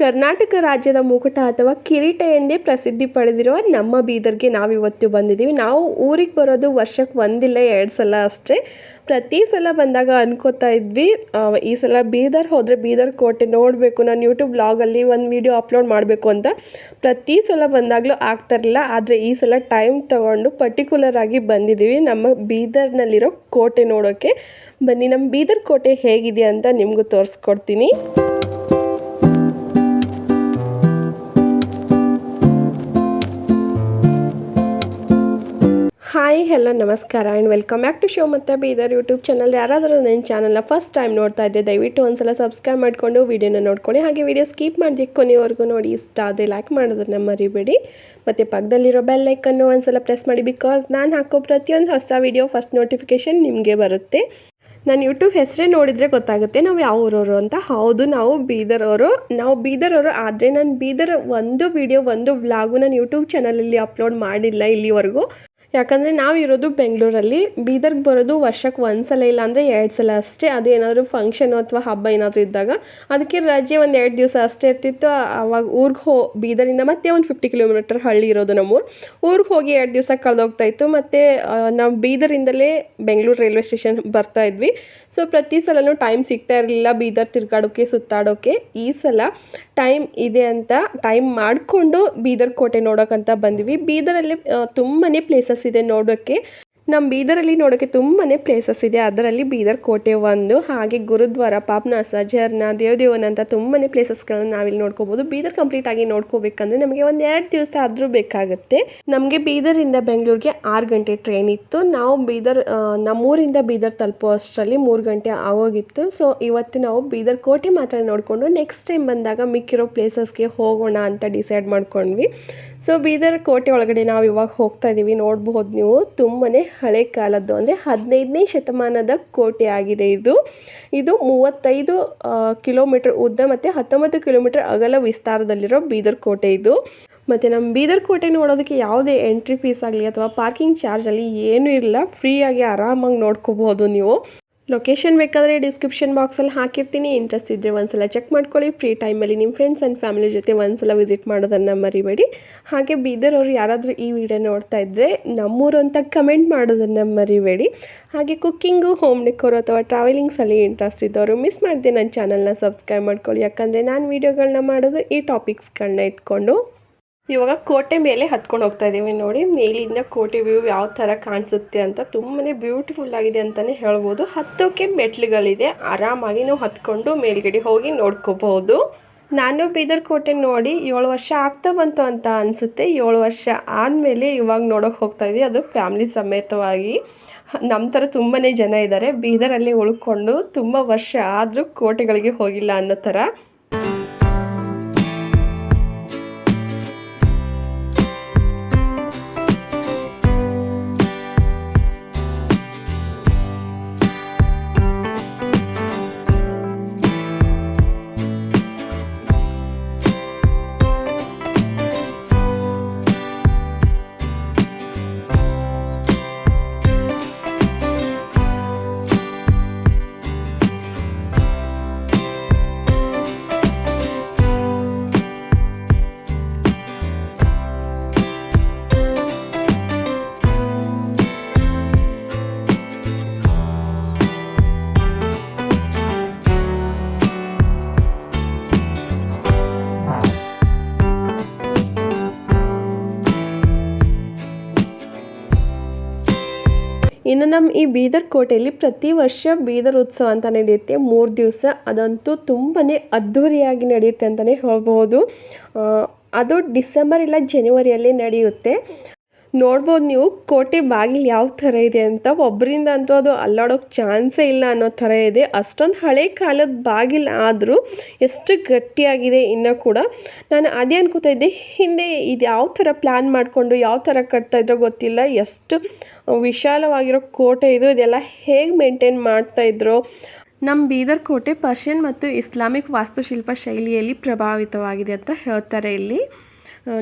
ಕರ್ನಾಟಕ ರಾಜ್ಯದ ಮುಕುಟ ಅಥವಾ ಕಿರೀಟ ಎಂದೇ ಪ್ರಸಿದ್ಧಿ ಪಡೆದಿರುವ ನಮ್ಮ ಬೀದರ್ಗೆ ನಾವಿವತ್ತು ಬಂದಿದ್ದೀವಿ. ನಾವು ಊರಿಗೆ ಬರೋದು ವರ್ಷಕ್ಕೆ ಒಂದಿಲ್ಲ, ಎರಡು ಸಲ ಅಷ್ಟೇ. ಪ್ರತಿ ಸಲ ಬಂದಾಗ ಅನ್ಕೋತಾ ಇದ್ವಿ ಈ ಸಲ ಬೀದರ್ ಹೋದರೆ ಬೀದರ್ ಕೋಟೆ ನೋಡಬೇಕು, ನಾನು ಯೂಟ್ಯೂಬ್ ಬ್ಲಾಗಲ್ಲಿ ಒಂದು ವಿಡಿಯೋ ಅಪ್ಲೋಡ್ ಮಾಡಬೇಕು ಅಂತ. ಪ್ರತಿ ಸಲ ಬಂದಾಗಲೂ ಆಗ್ತಾಯಿರಲಿಲ್ಲ ಆದರೆ ಈ ಸಲ ಟೈಮ್ ತಗೊಂಡು ಪರ್ಟಿಕ್ಯುಲರ್ ಆಗಿ ಬಂದಿದ್ದೀವಿ ನಮ್ಮ ಬೀದರ್ನಲ್ಲಿರೋ ಕೋಟೆ ನೋಡೋಕ್ಕೆ ಬನ್ನಿ, ನಮ್ಮ ಬೀದರ್ ಕೋಟೆ ಹೇಗಿದೆ ಅಂತ ನಿಮಗೂ ತೋರಿಸ್ಕೊಡ್ತೀನಿ. ಹಾಯ್, ಹಲೋ, ನಮಸ್ಕಾರ and welcome back to show ಮತ್ತು ಬೀದರ್ ಯೂಟ್ಯೂಬ್ ಚಾನಲ್ ಯಾರಾದರೂ ನನ್ನ ಚಾನಲ್ನ ಫಸ್ಟ್ ಟೈಮ್ ನೋಡ್ತಾ ಇದ್ದೆ ದಯವಿಟ್ಟು ಒಂದ್ಸಲ ಸಬ್ಸ್ಕ್ರೈಬ್ ಮಾಡಿಕೊಂಡು ವೀಡಿಯೋನ ನೋಡ್ಕೊಳ್ಳಿ. ಹಾಗೆ ವೀಡಿಯೋ ಸ್ಕಿಪ್ ಮಾಡಿದೆ ಕೊನೆವರೆಗೂ ನೋಡಿ, ಇಷ್ಟ ಆದರೆ ಲೈಕ್ ಮಾಡೋದನ್ನ ಮರಿಬೇಡಿ. ಮತ್ತು ಪಕ್ಕದಲ್ಲಿರೋ ಬೆಲ್ ಒಂದು ಒಂದ್ಸಲ ಪ್ರೆಸ್ ಮಾಡಿ ಬಿಕಾಸ್ ನಾನು ಹಾಕೋ ಪ್ರತಿಯೊಂದು ಹೊಸ ವೀಡಿಯೋ ಫಸ್ಟ್ ನೋಟಿಫಿಕೇಷನ್ ನಿಮಗೆ ಬರುತ್ತೆ. ನಾನು ಯೂಟ್ಯೂಬ್ ಹೆಸರೇ ನೋಡಿದರೆ ಗೊತ್ತಾಗುತ್ತೆ, ನಾವು ಯಾವ ಊರವರು ಅಂತ. ಹೌದು, ನಾವು ಬೀದರ್ ಅವರು ನಾವು ಬೀದರ್ ಅವರು ಆದರೆ ನಾನು ಬೀದರ್ ಒಂದು ವಿಡಿಯೋ ಒಂದು ವ್ಲಾಗು ನಾನು ಯೂಟ್ಯೂಬ್ ಚಾನಲಲ್ಲಿ ಅಪ್ಲೋಡ್ ಮಾಡಿಲ್ಲ ಇಲ್ಲಿವರೆಗೂ. ಯಾಕಂದರೆ ನಾವು ಇರೋದು ಬೆಂಗಳೂರಲ್ಲಿ, ಬೀದರ್ಗೆ ಬರೋದು ವರ್ಷಕ್ಕೆ ಒಂದು ಸಲ ಇಲ್ಲ ಅಂದರೆ ಎರಡು ಸಲ ಅಷ್ಟೇ ಅದೇನಾದರೂ ಫಂಕ್ಷನು ಅಥವಾ ಹಬ್ಬ ಏನಾದರೂ ಇದ್ದಾಗ, ಅದಕ್ಕೆ ರಜೆ ಒಂದು ಎರಡು ದಿವಸ ಅಷ್ಟೇ ಇರ್ತಿತ್ತು. ಆವಾಗ ಊರಿಗೆ ಹೋ ಬೀದರಿಂದ ಮತ್ತೆ ಒಂದು ಫಿಫ್ಟಿ ಕಿಲೋಮೀಟರ್ ಹಳ್ಳಿ ಇರೋದು ನಮ್ಮೂರು. ಊರಿಗೆ ಹೋಗಿ ಎರಡು ದಿವಸ ಕಳೆದೋಗ್ತಾ ಇತ್ತು. ಮತ್ತು ನಾವು ಬೀದರಿಂದಲೇ ಬೆಂಗಳೂರು ರೈಲ್ವೆ ಸ್ಟೇಷನ್ ಬರ್ತಾ ಇದ್ವಿ. ಸೊ, ಪ್ರತಿ ಸಲನೂ ಟೈಮ್ ಸಿಗ್ತಾ ಇರಲಿಲ್ಲ ಬೀದರ್ ತಿರ್ಗಾಡೋಕ್ಕೆ ಸುತ್ತಾಡೋಕ್ಕೆ ಈ ಸಲ ಟೈಮ್ ಇದೆ ಅಂತ ಟೈಮ್ ಮಾಡಿಕೊಂಡು ಬೀದರ್ ಕೋಟೆ ನೋಡೋಕ್ಕಂತ ಬಂದ್ವಿ. ಬೀದರಲ್ಲಿ ತುಂಬಾ ಪ್ಲೇಸಸ್ ಇದೆ ನೋಡೋಕ್ಕೆ. ನಮ್ಮ ಬೀದರಲ್ಲಿ ನೋಡೋಕ್ಕೆ ತುಂಬಾ ಪ್ಲೇಸಸ್ ಇದೆ. ಅದರಲ್ಲಿ ಬೀದರ್ ಕೋಟೆ ಒಂದು, ಹಾಗೆ ಗುರುದ್ವಾರ, ಪಾಪ್ನಾಸ ಝರ್ನ ದೇವದೇವನ ಅಂತ ತುಂಬಾ ಪ್ಲೇಸಸ್ಗಳನ್ನ ನಾವಿಲ್ಲಿ ನೋಡ್ಕೋಬೋದು. ಬೀದರ್ ಕಂಪ್ಲೀಟ್ ಆಗಿ ನೋಡ್ಕೋಬೇಕಂದ್ರೆ ನಮಗೆ ಒಂದು ಎರಡು ದಿವಸ ಆದರೂ ಬೇಕಾಗುತ್ತೆ. ನಮಗೆ ಬೀದರಿಂದ ಬೆಂಗಳೂರಿಗೆ ಆರು ಗಂಟೆ ಟ್ರೈನ್ ಇತ್ತು. ನಾವು ಬೀದರ್ ನಮ್ಮೂರಿಂದ ಬೀದರ್ ತಲುಪೋ ಅಷ್ಟರಲ್ಲಿ ಮೂರು ಗಂಟೆ ಆಗೋಗಿತ್ತು. ಸೊ ಇವತ್ತು ನಾವು ಬೀದರ್ ಕೋಟೆ ಮಾತ್ರ ನೋಡಿಕೊಂಡು ನೆಕ್ಸ್ಟ್ ಟೈಮ್ ಬಂದಾಗ ಮಿಕ್ಕಿರೋ ಪ್ಲೇಸಸ್ಗೆ ಹೋಗೋಣ ಅಂತ ಡಿಸೈಡ್ ಮಾಡ್ಕೊಂಡ್ವಿ. ಸೊ ಬೀದರ್ ಕೋಟೆ ಒಳಗಡೆ ನಾವು ಇವಾಗ ಹೋಗ್ತಾ ಇದ್ದೀವಿ ನೋಡಬಹುದು ನೀವು ತುಂಬಾ ಹಳೆ ಕಾಲದ್ದು, ಅಂದರೆ ಹದಿನೈದನೇ ಶತಮಾನದ ಕೋಟೆ ಆಗಿದೆ ಇದು. ಇದು ಮೂವತ್ತೈದು ಕಿಲೋಮೀಟರ್ ಉದ್ದ ಮತ್ತು ಹತ್ತೊಂಬತ್ತು ಕಿಲೋಮೀಟರ್ ಅಗಲ ವಿಸ್ತಾರದಲ್ಲಿರೋ ಬೀದರ್ ಕೋಟೆ ಇದು. ಮತ್ತು ನಮ್ಮ ಬೀದರ್ ಕೋಟೆ ನೋಡೋದಕ್ಕೆ ಯಾವುದೇ ಎಂಟ್ರಿ ಫೀಸ್ ಆಗಲಿ ಅಥವಾ ಪಾರ್ಕಿಂಗ್ ಚಾರ್ಜ್ ಆಗಲಿ ಏನೂ ಇಲ್ಲ. ಫ್ರೀಯಾಗಿ ಆರಾಮಾಗಿ ನೋಡ್ಕೋಬಹುದು ನೀವು. ಲೊಕೇಶನ್ ಬೇಕಾದರೆ ಡಿಸ್ಕ್ರಿಪ್ಷನ್ ಬಾಕ್ಸಲ್ಲಿ ಹಾಕಿರ್ತೀನಿ. ಇಂಟ್ರೆಸ್ಟ್ ಇದ್ದರೆ ಒಂದ್ಸಲ ಚೆಕ್ ಮಾಡ್ಕೊಳ್ಳಿ. ಫ್ರೀ ಟೈಮಲ್ಲಿ ನಿಮ್ಮ ಫ್ರೆಂಡ್ಸ್ ಆ್ಯಂಡ್ ಫ್ಯಾಮಿಲಿ ಜೊತೆ ಒಂದ್ಸಲ ವಿಸಿಟ್ ಮಾಡೋದನ್ನು ಮರಿಬೇಡಿ. ಹಾಗೆ ಬೀದರ್ ಅವರು ಯಾರಾದರೂ ಈ ವಿಡಿಯೋ ನೋಡ್ತಾ ಇದ್ದರೆ ನಮ್ಮೂರು ಅಂತ ಕಮೆಂಟ್ ಮಾಡೋದನ್ನು ಮರಿಬೇಡಿ. ಹಾಗೆ ಕುಕ್ಕಿಂಗು ಹೋಮ್ ಡೆಕೋರು ಅಥವಾ ಟ್ರಾವೆಲಿಂಗ್ಸಲ್ಲಿ ಇಂಟ್ರೆಸ್ಟ್ ಇದ್ದವರು ಮಿಸ್ ಮಾಡಿದೆ ನನ್ನ ಚಾನಲ್ನ ಸಬ್ಸ್ಕ್ರೈಬ್ ಮಾಡ್ಕೊಳ್ಳಿ. ಯಾಕಂದರೆ ನಾನು ವೀಡಿಯೋಗಳನ್ನ ಮಾಡೋದು ಈ ಟಾಪಿಕ್ಸ್ಗಳನ್ನ ಇಟ್ಕೊಂಡು. ಇವಾಗ ಕೋಟೆ ಮೇಲೆ ಹತ್ಕೊಂಡು ಹೋಗ್ತಾ ಇದ್ದೀವಿ ನೋಡಿ. ಮೇಲಿಂದ ಕೋಟೆ ವ್ಯೂ ಯಾವ ಥರ ಕಾಣಿಸುತ್ತೆ ಅಂತ ತುಂಬಾ ಬ್ಯೂಟಿಫುಲ್ ಆಗಿದೆ ಅಂತಲೇ ಹೇಳ್ಬೋದು. ಹತ್ತೋಕೆ ಮೆಟ್ಲುಗಳಿದೆ ಆರಾಮಾಗಿ ನಾವು ಹತ್ಕೊಂಡು ಮೇಲ್ಗಡೆ ಹೋಗಿ ನೋಡ್ಕೋಬಹುದು. ನಾನು ಬೀದರ್ ಕೋಟೆ ನೋಡಿ ಏಳು ವರ್ಷ ಆಗ್ತಾ ಬಂತು ಅಂತ ಅನಿಸುತ್ತೆ. ಏಳು ವರ್ಷ ಆದಮೇಲೆ ಇವಾಗ ನೋಡೋಕೆ ಹೋಗ್ತಾ ಇದ್ದೀವಿ ಅದು ಫ್ಯಾಮ್ಲಿ ಸಮೇತವಾಗಿ. ನಮ್ಮ ಥರ ತುಂಬಾ ಜನ ಇದ್ದಾರೆ. ಬೀದರಲ್ಲಿ ಉಳ್ಕೊಂಡು ತುಂಬ ವರ್ಷ ಆದರೂ ಕೋಟೆಗಳಿಗೆ ಹೋಗಿಲ್ಲ ಅನ್ನೋ ಥರ. ಇನ್ನು ನಮ್ಮ ಈ ಬೀದರ್ ಕೋಟೆಯಲ್ಲಿ ಪ್ರತಿ ವರ್ಷ ಬೀದರ್ ಉತ್ಸವ ಅಂತ ನಡೆಯುತ್ತೆ. ಮೂರು ದಿವಸ ಅದಂತೂ ತುಂಬಾ ಅದ್ಧೂರಿಯಾಗಿ ನಡೆಯುತ್ತೆ ಅಂತಲೇ ಹೇಳ್ಬೋದು ಅದು ಡಿಸೆಂಬರ್ ಇಲ್ಲ, ಜನವರಿಯಲ್ಲಿ ನಡೆಯುತ್ತೆ. ನೋಡ್ಬೋದು ನೀವು, ಕೋಟೆ ಬಾಗಿಲು ಯಾವ ಥರ ಇದೆ ಅಂತ. ಒಬ್ಬರಿಂದ ಅಂತೂ ಅದು ಅಲ್ಲಾಡೋಕ್ಕೆ ಚಾನ್ಸೇ ಇಲ್ಲ ಅನ್ನೋ ಥರ ಇದೆ. ಅಷ್ಟೊಂದು ಹಳೆ ಕಾಲದ ಬಾಗಿಲು ಆದರೂ ಎಷ್ಟು ಗಟ್ಟಿಯಾಗಿದೆ ಇನ್ನೂ ಕೂಡ. ನಾನು ಅದೇ ಅನ್ಕೋತಾ ಇದ್ದೆ, ಹಿಂದೆ ಇದು ಯಾವ ಥರ ಪ್ಲ್ಯಾನ್ ಮಾಡಿಕೊಂಡು, ಯಾವ ಥರ ಕಟ್ತಾಯಿದ್ರೋ ಗೊತ್ತಿಲ್ಲ. ಎಷ್ಟು ವಿಶಾಲವಾಗಿರೋ ಕೋಟೆ ಇದು, ಇದೆಲ್ಲ ಹೇಗೆ ಮೇಂಟೈನ್ ಮಾಡ್ತಾಯಿದ್ರು ನಮ್ಮ ಬೀದರ್ ಕೋಟೆ ಪರ್ಷಿಯನ್ ಮತ್ತು ಇಸ್ಲಾಮಿಕ್ ವಾಸ್ತುಶಿಲ್ಪ ಶೈಲಿಯಲ್ಲಿ ಪ್ರಭಾವಿತವಾಗಿದೆ ಅಂತ ಹೇಳ್ತಾರೆ ಇಲ್ಲಿ.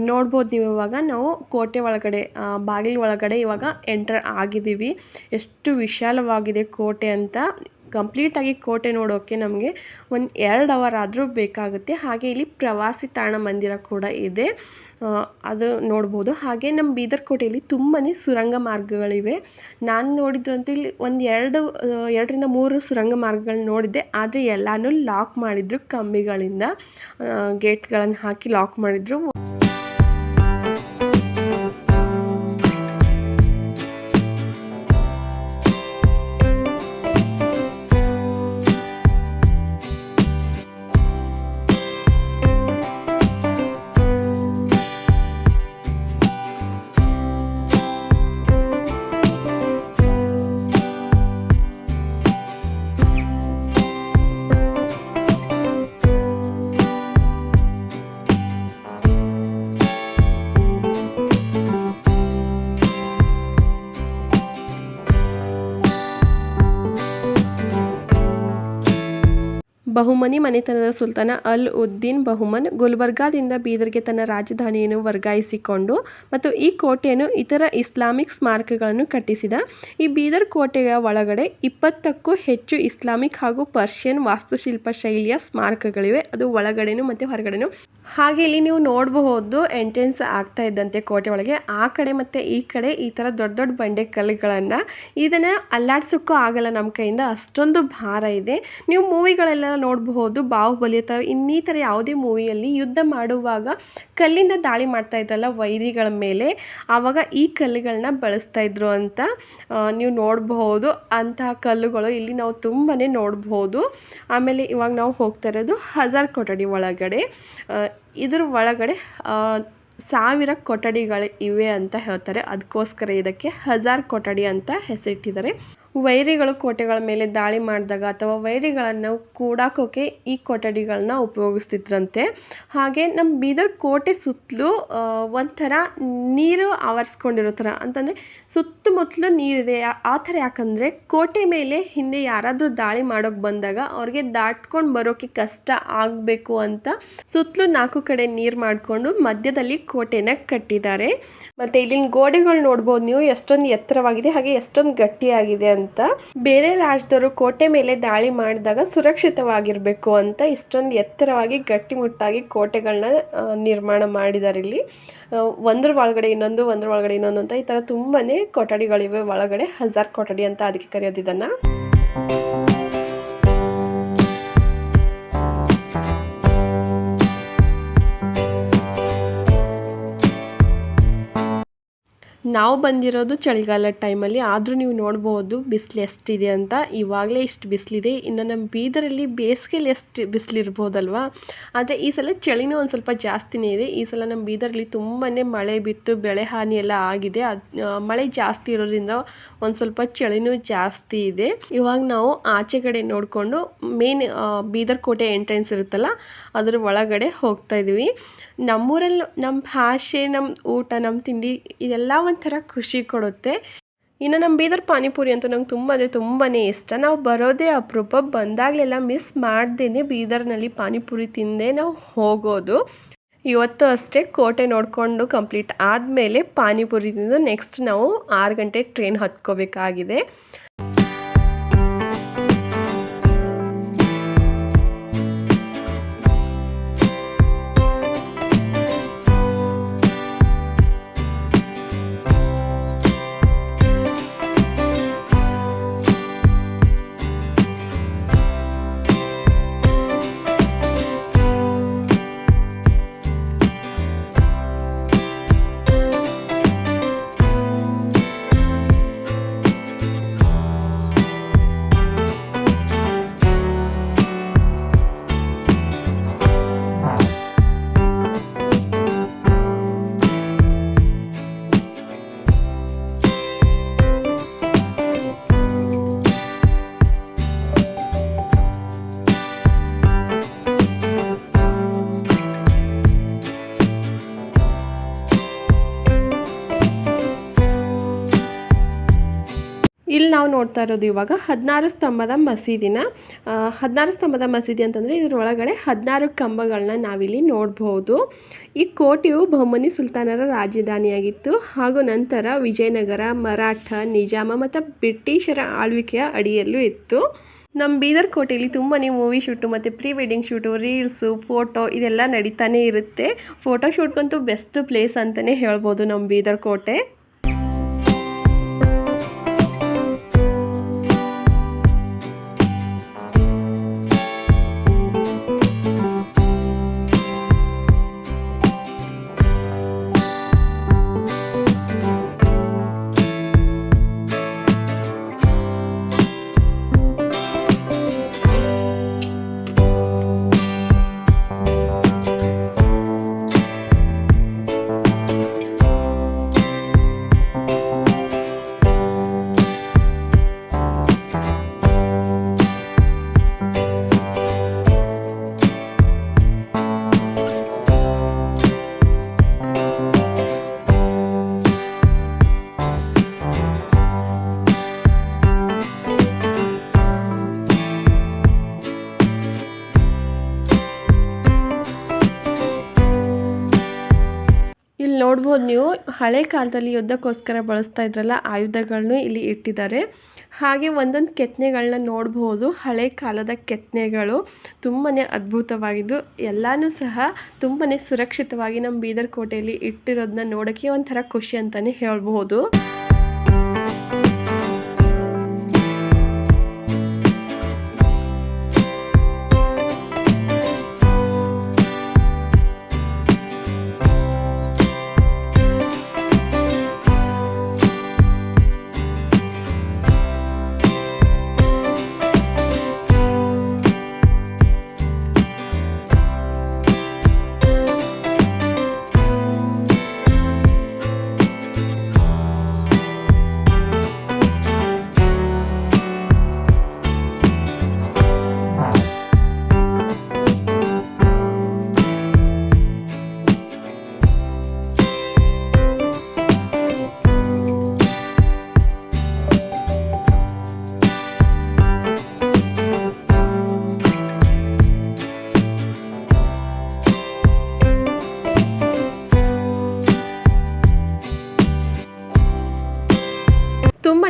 ನೋಡ್ಬೋದು ನೀವು ಇವಾಗ. ನಾವು ಕೋಟೆ ಒಳಗಡೆ ಬಾಗಿಲು ಒಳಗಡೆ ಇವಾಗ ಎಂಟರ್ ಆಗಿದ್ದೀವಿ. ಎಷ್ಟು ವಿಶಾಲವಾಗಿದೆ ಕೋಟೆ ಅಂತ. ಕಂಪ್ಲೀಟಾಗಿ ಕೋಟೆ ನೋಡೋಕ್ಕೆ ನಮಗೆ ಒಂದು ಎರಡು ಅವರ್ ಆದರೂ ಬೇಕಾಗುತ್ತೆ. ಹಾಗೆ ಇಲ್ಲಿ ಪ್ರವಾಸಿ ತಾಣ ಮಂದಿರ ಕೂಡ ಇದೆ. ಅದು ನೋಡ್ಬೋದು. ಹಾಗೆ ನಮ್ಮ ಬೀದರ್ ಕೋಟೆಯಲ್ಲಿ ತುಂಬಾ ಸುರಂಗ ಮಾರ್ಗಗಳಿವೆ. ನಾನು ನೋಡಿದ್ರಂತೂ ಇಲ್ಲಿ ಒಂದು ಎರಡು ಎರಡರಿಂದ ಮೂರು ಸುರಂಗ ಮಾರ್ಗಗಳನ್ನ ನೋಡಿದ್ದೆ. ಆದರೆ ಎಲ್ಲನೂ ಲಾಕ್ ಮಾಡಿದ್ರು ಕಂಬಿಗಳಿಂದ. ಗೇಟ್ಗಳನ್ನು ಹಾಕಿ ಲಾಕ್ ಮಾಡಿದ್ರು. ಬಹುಮನಿ ಮನೆತನದ ಸುಲ್ತಾನ ಅಲ್ ಉದ್ದೀನ್ ಬಹುಮನ್ ಗುಲ್ಬರ್ಗಾದಿಂದ ಬೀದರ್ಗೆ ತನ್ನ ರಾಜಧಾನಿಯನ್ನು ವರ್ಗಾಯಿಸಿಕೊಂಡು ಮತ್ತು ಈ ಕೋಟೆಯನ್ನು ಇತರ ಇಸ್ಲಾಮಿಕ್ ಸ್ಮಾರಕಗಳನ್ನು ಕಟ್ಟಿಸಿದ. ಈ ಬೀದರ್ ಕೋಟೆಯ ಒಳಗಡೆ ಇಪ್ಪತ್ತಕ್ಕೂ ಹೆಚ್ಚು ಇಸ್ಲಾಮಿಕ್ ಹಾಗೂ ಪರ್ಷಿಯನ್ ವಾಸ್ತುಶಿಲ್ಪ ಶೈಲಿಯ ಸ್ಮಾರಕಗಳಿವೆ. ಅದು ಒಳಗಡೆನೂ ಮತ್ತು ಹೊರಗಡೆನೂ. ಹಾಗೆ ಇಲ್ಲಿ ನೀವು ನೋಡಬಹುದು ಎಂಟ್ರೆನ್ಸ್ ಆಗ್ತಾ ಇದ್ದಂತೆ ಕೋಟೆ ಒಳಗೆ. ಆ ಕಡೆ ಮತ್ತು ಈ ಕಡೆ ಈ ಥರ ದೊಡ್ಡ ದೊಡ್ಡ ಬಂಡೆ ಕಲ್ಲುಗಳನ್ನು ಇದನ್ನು ಅಲ್ಲಾಡ್ಸೋಕ್ಕೂ ಆಗಲ್ಲ ನಮ್ಮ ಕೈಯಿಂದ. ಅಷ್ಟೊಂದು ಭಾರ ಇದೆ. ನೀವು ಮೂವಿಗಳೆಲ್ಲ ನೋಡಬಹುದು, ಬಾಹುಬಲಿ ಅಥವಾ ಇನ್ನಿತರ ಯಾವುದೇ ಮೂವಿಯಲ್ಲಿ ಯುದ್ಧ ಮಾಡುವಾಗ ಕಲ್ಲಿಂದ ದಾಳಿ ಮಾಡ್ತಾ ಇದ್ರಲ್ಲ ವೈರಿಗಳ ಮೇಲೆ, ಆವಾಗ ಈ ಕಲ್ಲುಗಳನ್ನ ಬಳಸ್ತಾ ಇದ್ರು ಅಂತ ನೀವು ನೋಡಬಹುದು. ಅಂತಹ ಕಲ್ಲುಗಳು ಇಲ್ಲಿ ನಾವು ತುಂಬಾ ನೋಡಬಹುದು. ಆಮೇಲೆ ಇವಾಗ ನಾವು ಹೋಗ್ತಾ ಇರೋದು ಹಜಾರ್ ಕೊಠಡಿ ಒಳಗಡೆ. ಇದರ ಒಳಗಡೆ ಸಾವಿರ ಕೊಠಡಿಗಳು ಇವೆ ಅಂತ ಹೇಳ್ತಾರೆ. ಅದಕ್ಕೋಸ್ಕರ ಇದಕ್ಕೆ ಹಜಾರ್ ಕೊಠಡಿ ಅಂತ ಹೆಸರಿಟ್ಟಿದ್ದಾರೆ. ವೈರಿಗಳು ಕೋಟೆಗಳ ಮೇಲೆ ದಾಳಿ ಮಾಡಿದಾಗ ಅಥವಾ ವೈರಿಗಳನ್ನು ಕೂಡಾಕೋಕೆ ಈ ಕೊಠಡಿಗಳನ್ನ ಉಪಯೋಗಿಸ್ತಿದ್ರಂತೆ. ಹಾಗೆ ನಮ್ಮ ಬೀದರ್ ಕೋಟೆ ಸುತ್ತಲೂ ಒಂಥರ ನೀರು ಆವರಿಸ್ಕೊಂಡಿರೋ ಥರ ಅಂತಂದರೆ ಸುತ್ತಮುತ್ತಲು ನೀರಿದೆ. ಆ- ಥರ ಯಾಕಂದರೆ ಕೋಟೆ ಮೇಲೆ ಹಿಂದೆ ಯಾರಾದರೂ ದಾಳಿ ಮಾಡೋಕೆ ಬಂದಾಗ ಅವ್ರಿಗೆ ದಾಟ್ಕೊಂಡು ಬರೋಕ್ಕೆ ಕಷ್ಟ ಆಗಬೇಕು ಅಂತ ಸುತ್ತಲೂ ನಾಲ್ಕು ಕಡೆ ನೀರು ಮಾಡಿಕೊಂಡು ಮಧ್ಯದಲ್ಲಿ ಕೋಟೆನ ಕಟ್ಟಿದ್ದಾರೆ. ಮತ್ತು ಇಲ್ಲಿನ ಗೋಡೆಗಳು ನೋಡ್ಬೋದು ನೀವು, ಎಷ್ಟೊಂದು ಎತ್ತರವಾಗಿದೆ ಹಾಗೆ ಎಷ್ಟೊಂದು ಗಟ್ಟಿಯಾಗಿದೆ ಅಂತ. ಬೇರೆ ರಾಜ್ಯದವರು ಕೋಟೆ ಮೇಲೆ ದಾಳಿ ಮಾಡಿದಾಗ ಸುರಕ್ಷಿತವಾಗಿರಬೇಕು ಅಂತ ಇಷ್ಟೊಂದು ಎತ್ತರವಾಗಿ, ಗಟ್ಟಿಮುಟ್ಟಾಗಿ ಕೋಟೆಗಳನ್ನ ನಿರ್ಮಾಣ ಮಾಡಿದ್ದಾರೆ ಇಲ್ಲಿ. ಒಂದ್ರ ಒಳಗಡೆ ಇನ್ನೊಂದು, ಒಂದ್ರ ಒಳಗಡೆ ಇನ್ನೊಂದು ಅಂತ ಈ ತರ ತುಂಬಾ ಕೊಠಡಿಗಳಿವೆ. ಒಳಗಡೆ ಹಜಾರ್ ಕೊಠಡಿ ಅಂತ ಅದಕ್ಕೆ ಕರೆಯೋದು ಇದನ್ನು. ನಾವು ಬಂದಿರೋದು ಚಳಿಗಾಲದ ಟೈಮಲ್ಲಿ ಆದರೂ ನೀವು ನೋಡ್ಬೋದು ಬಿಸಿಲು ಎಷ್ಟಿದೆ ಅಂತ. ಇವಾಗಲೇ ಇಷ್ಟು ಬಿಸಿಲಿದೆ. ಇನ್ನು ನಮ್ಮ ಬೀದರಲ್ಲಿ ಬೇಸಿಗೆಯಲ್ಲಿ ಎಷ್ಟು ಬಿಸಿಲಿರ್ಬೋದಲ್ವಾ? ಆದರೆ ಈ ಸಲ ಚಳಿನೂ ಒಂದು ಸ್ವಲ್ಪ ಜಾಸ್ತಿನೇ ಇದೆ. ಈ ಸಲ ನಮ್ಮ ಬೀದರಲ್ಲಿ ತುಂಬಾ ಮಳೆ ಬಿತ್ತು, ಬೆಳೆ ಹಾನಿ ಎಲ್ಲ ಆಗಿದೆ. ಅದು ಮಳೆ ಜಾಸ್ತಿ ಇರೋದ್ರಿಂದ ಒಂದು ಸ್ವಲ್ಪ ಚಳಿನೂ ಜಾಸ್ತಿ ಇದೆ. ಇವಾಗ ನಾವು ಆಚೆ ಕಡೆ ನೋಡಿಕೊಂಡು ಮೇನ್ ಬೀದರ್ ಕೋಟೆ ಎಂಟ್ರೆನ್ಸ್ ಇರುತ್ತಲ್ಲ, ಅದರ ಒಳಗಡೆ ಹೋಗ್ತಾ ಇದ್ದೀವಿ. ನಮ್ಮೂರಲ್ಲಿ ನಮ್ಮ ಭಾಷೆ ನಮ್ಮ ಊಟ ನಮ್ಮ ತಿಂಡಿ, ಇದೆಲ್ಲ ಒಂಥರ ಖುಷಿ ಕೊಡುತ್ತೆ. ಇನ್ನು ನಮ್ಮ ಬೀದರ್ ಪಾನಿಪುರಿ ಅಂತೂ ನಂಗೆ ತುಂಬ ಅಂದರೆ ತುಂಬಾ ಇಷ್ಟ. ನಾವು ಬರೋದೇ ಅಪರೂಪ. ಬಂದಾಗಲೆಲ್ಲ ಮಿಸ್ ಮಾಡ್ದೇ ಬೀದರ್ನಲ್ಲಿ ಪಾನಿಪುರಿ ತಿಂದೇ ನಾವು ಹೋಗೋದು. ಇವತ್ತು ಅಷ್ಟೇ ಕೋಟೆ ನೋಡಿಕೊಂಡು ಕಂಪ್ಲೀಟ್ ಆದಮೇಲೆ ಪಾನಿಪುರಿ ತಿಂದು ನೆಕ್ಸ್ಟ್ ನಾವು ಆರು ಗಂಟೆ ಟ್ರೈನ್ ಹತ್ಕೋಬೇಕಾಗಿದೆ. ಇಲ್ಲಿ ನಾವು ನೋಡ್ತಾ ಇರೋದು ಇವಾಗ ಹದಿನಾರು ಸ್ತಂಭದ ಮಸೀದಿನ ಹದಿನಾರು ಸ್ತಂಭದ ಮಸೀದಿ ಅಂತಂದರೆ ಇದರೊಳಗಡೆ ಹದಿನಾರು ಕಂಬಗಳನ್ನ ನಾವಿಲ್ಲಿ ನೋಡ್ಬೋದು. ಈ ಕೋಟೆಯು ಬಹುಮನಿ ಸುಲ್ತಾನರ ರಾಜಧಾನಿಯಾಗಿತ್ತು. ಹಾಗೂ ನಂತರ ವಿಜಯನಗರ, ಮರಾಠ, ನಿಜಾಮ ಮತ್ತು ಬ್ರಿಟಿಷರ ಆಳ್ವಿಕೆಯ ಅಡಿಯಲ್ಲೂ ಇತ್ತು. ನಮ್ಮ ಬೀದರ್ ಕೋಟೆಯಲ್ಲಿ ತುಂಬಾ ಮೂವಿ ಶೂಟು ಮತ್ತು pre wedding shoot reels photo ಇದೆಲ್ಲ ನಡೀತಾನೆ ಇರುತ್ತೆ. ಫೋಟೋ ಶೂಟ್ಗಂತೂ ಬೆಸ್ಟ್ ಪ್ಲೇಸ್ ಅಂತಲೇ ಹೇಳ್ಬೋದು ನಮ್ಮ ಬೀದರ್ ಕೋಟೆ. ನೋಡ್ಬೋದು ನೀವು, ಹಳೆ ಕಾಲದಲ್ಲಿ ಯುದ್ಧಕ್ಕೋಸ್ಕರ ಬಳಸ್ತಾ ಇದ್ರಲ್ಲ ಆಯುಧಗಳನ್ನು ಇಲ್ಲಿ ಇಟ್ಟಿದ್ದಾರೆ. ಹಾಗೆ ಒಂದೊಂದು ಕೆತ್ತನೆಗಳನ್ನ ನೋಡಬಹುದು ಹಳೆ ಕಾಲದ ಕೆತ್ತನೆಗಳು ತುಂಬಾ ಅದ್ಭುತವಾಗಿದ್ದು, ಎಲ್ಲನೂ ಸಹ ತುಂಬಾ ಸುರಕ್ಷಿತವಾಗಿ ನಮ್ಮ ಬೀದರ್ ಕೋಟೆಯಲ್ಲಿ ಇಟ್ಟಿರೋದನ್ನ ನೋಡೋಕ್ಕೆ ಒಂಥರ ಖುಷಿ ಅಂತಲೇ ಹೇಳ್ಬೋದು.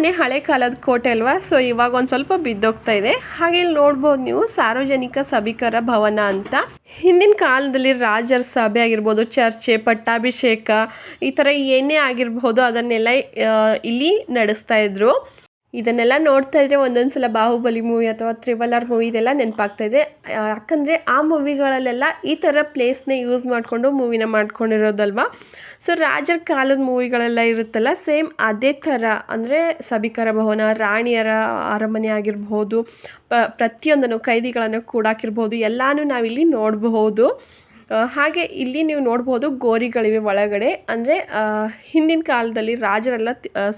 ತುಂಬಾ ಹಳೆ ಕಾಲದ ಕೋಟೆ ಅಲ್ವಾ? ಸೊ ಇವಾಗ ಒಂದು ಸ್ವಲ್ಪ ಬಿದ್ದೋಗ್ತಾ ಇದೆ. ಹಾಗೆ ಇಲ್ಲಿ ನೋಡ್ಬೋದು ನೀವು ಸಾರ್ವಜನಿಕ ಸಭಿಕರ ಭವನ ಅಂತ. ಹಿಂದಿನ ಕಾಲದಲ್ಲಿ ರಾಜರ ಸಭೆ ಆಗಿರ್ಬೋದು, ಚರ್ಚೆ, ಪಟ್ಟಾಭಿಷೇಕ, ಈ ಥರ ಏನೇ ಆಗಿರ್ಬೋದು, ಅದನ್ನೆಲ್ಲ ಇಲ್ಲಿ ನಡೆಸ್ತಾ ಇದ್ರು. ಇದನ್ನೆಲ್ಲ ನೋಡ್ತಾ ಇದ್ರೆ ಒಂದೊಂದು ಸಲ ಬಾಹುಬಲಿ ಮೂವಿ ಅಥವಾ ತ್ರಿಬಲ್ ಮೂವಿ ಇದೆಲ್ಲ ನೆನಪಾಗ್ತಾ ಇದೆ. ಯಾಕಂದರೆ ಆ ಮೂವಿಗಳಲ್ಲೆಲ್ಲ ಈ ಥರ ಪ್ಲೇಸ್ನ ಯೂಸ್ ಮಾಡಿಕೊಂಡು ಮೂವಿನ ಮಾಡ್ಕೊಂಡಿರೋದಲ್ವಾ? ಸೊ ರಾಜರ ಕಾಲದ ಮೂವಿಗಳೆಲ್ಲ ಇರುತ್ತಲ್ಲ ಸೇಮ್ ಅದೇ ಥರ ಅಂದರೆ ಸಭಿಕರ ಭವನ, ರಾಣಿಯರ ಅರಮನೆ ಆಗಿರ್ಬೋದು ಪ್ರತಿಯೊಂದನ್ನು, ಕೈದಿಗಳನ್ನು ಕೂಡಾಕಿರ್ಬೋದು ಎಲ್ಲನೂ ನಾವಿಲ್ಲಿ ನೋಡಬಹುದು. ಹಾಗೆ ಇಲ್ಲಿ ನೀವು ನೋಡ್ಬೋದು ಗೋರಿಗಳಿವೆ ಒಳಗಡೆ. ಅಂದರೆ ಹಿಂದಿನ ಕಾಲದಲ್ಲಿ ರಾಜರೆಲ್ಲ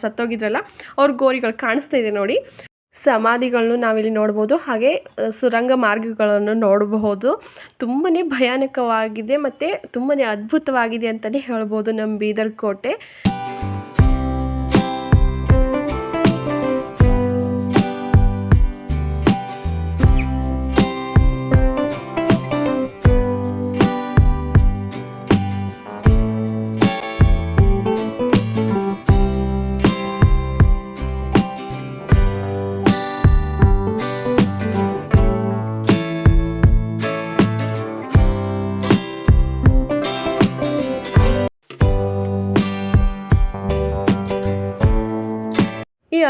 ಸತ್ತೋಗಿದ್ರಲ್ಲ, ಅವ್ರ ಗೋರಿಗಳು ಕಾಣಿಸ್ತಾ ಇದೆ ನೋಡಿ. ಸಮಾಧಿಗಳನ್ನು ನಾವಿಲ್ಲಿ ನೋಡ್ಬೋದು. ಹಾಗೆ ಸುರಂಗ ಮಾರ್ಗಗಳನ್ನು ನೋಡಬಹುದು. ತುಂಬಾ ಭಯಾನಕವಾಗಿದೆ ಮತ್ತು ತುಂಬಾ ಅದ್ಭುತವಾಗಿದೆ ಅಂತಲೇ ಹೇಳ್ಬೋದು ನಮ್ಮ ಬೀದರ್ ಕೋಟೆ.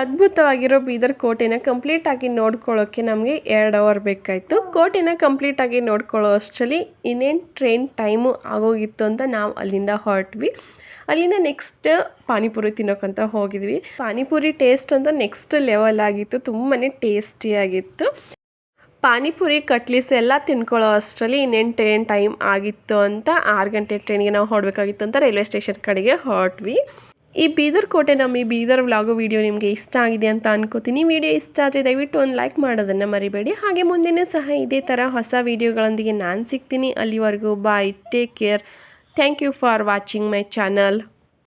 ಅದ್ಭುತವಾಗಿರೋ ಬೀದರ್ ಕೋಟೆನ ಕಂಪ್ಲೀಟಾಗಿ ನೋಡ್ಕೊಳ್ಳೋಕೆ ನಮಗೆ ಎರಡು ಅವರ್ ಬೇಕಾಯಿತು. ಕೋಟೆನ ಕಂಪ್ಲೀಟಾಗಿ ನೋಡ್ಕೊಳ್ಳೋ ಅಷ್ಟರಲ್ಲಿ ಇನ್ನೇನು ಟ್ರೈನ್ ಟೈಮು ಆಗೋಗಿತ್ತು ಅಂತ ನಾವು ಅಲ್ಲಿಂದ ಹೊರಟ್ವಿ. ಅಲ್ಲಿಂದ ನೆಕ್ಸ್ಟ್ ಪಾನಿಪುರಿ ತಿನ್ನೋಕ್ಕಂತ ಹೋಗಿದ್ವಿ. ಪಾನಿಪುರಿ ಟೇಸ್ಟ್ ಅಂತ ನೆಕ್ಸ್ಟ್ ಲೆವೆಲ್ ಆಗಿತ್ತು ತುಂಬಾ ಟೇಸ್ಟಿಯಾಗಿತ್ತು ಪಾನಿಪುರಿ ಕಟ್ಲೀಸ್ ಎಲ್ಲ ತಿನ್ಕೊಳ್ಳೋ ಅಷ್ಟರಲ್ಲಿ ಇನ್ನೇನು ಟ್ರೈನ್ ಟೈಮ್ ಆಗಿತ್ತು ಅಂತ ಆರು ಗಂಟೆ ಟ್ರೈನ್ಗೆ ನಾವು ಹೊಡಬೇಕಾಗಿತ್ತು ಅಂತ ರೈಲ್ವೆ ಸ್ಟೇಷನ್ ಕಡೆಗೆ ಹೊರಟ್ವಿ. ಈ ಬೀದರ್ ಕೋಟೆ ನಮ್ಮ ಈ ಬೀದರ್ ವ್ಲಾಗು ವಿಡಿಯೋ ನಿಮಗೆ ಇಷ್ಟ ಆಗಿದೆ ಅಂತ ಅನ್ಕೋತೀನಿ. ವಿಡಿಯೋ ಇಷ್ಟ ಆದರೆ ದಯವಿಟ್ಟು ಒಂದು ಲೈಕ್ ಮಾಡೋದನ್ನು ಮರಿಬೇಡಿ. ಹಾಗೆ ಮುಂದಿನ ಸಹ ಇದೇ ಥರ ಹೊಸ ವಿಡಿಯೋಗಳೊಂದಿಗೆ ನಾನು ಸಿಗ್ತೀನಿ. ಅಲ್ಲಿವರೆಗೂ bye take care thank you for watching my channel